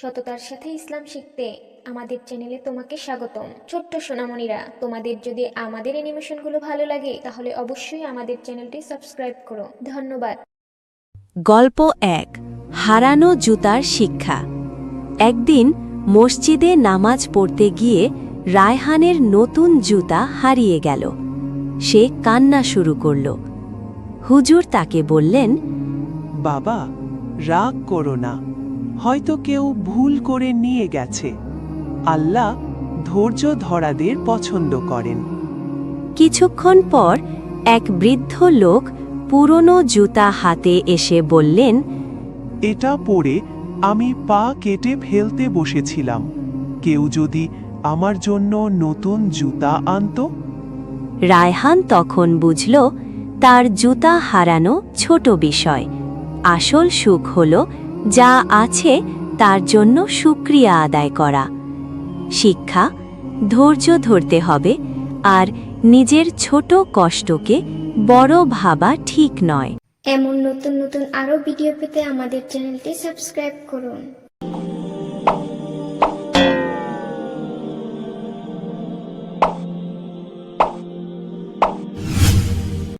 সততার সাথে ইসলাম শিখতে আমাদের চ্যানেলে তোমাকে স্বাগতম। ছোট্ট সোনামণিরা, তোমাদের যদি আমাদের অ্যানিমেশনগুলো ভালো লাগে, তাহলে অবশ্যই আমাদের চ্যানেলটি সাবস্ক্রাইব করো। ধন্যবাদ। গল্প এক, হারানো জুতার শিক্ষা। একদিন মসজিদে নামাজ পড়তে গিয়ে রায়হানের নতুন জুতা হারিয়ে গেল। সে কান্না শুরু করল। হুজুর তাকে বললেন বাবা রাগ করো না। হয়তো কেউ ভুল করে নিয়ে গেছে। আল্লাহ ধৈর্য ধরাদের পছন্দ করেন। কিছুক্ষণ পর এক বৃদ্ধ লোক পুরনো জুতা হাতে এসে বললেন এটা পরে আমি পা কেটে ফেলতে বসেছিলাম। কেউ যদি আমার জন্য নতুন জুতা আনতো? রায়হান তখন বুঝল তার জুতা হারানো ছোট বিষয়। আসল সুখ হল যা আছে তার জন্য সুক্রিয়া আদায় করা। শিক্ষা ধৈর্য ধরতে হবে আর নিজের ছোট কষ্টকে বড় ভাবা ঠিক নয়। এমন নতুন নতুন আরও ভিডিও পেতে আমাদের চ্যানেলটি সাবস্ক্রাইব করুন।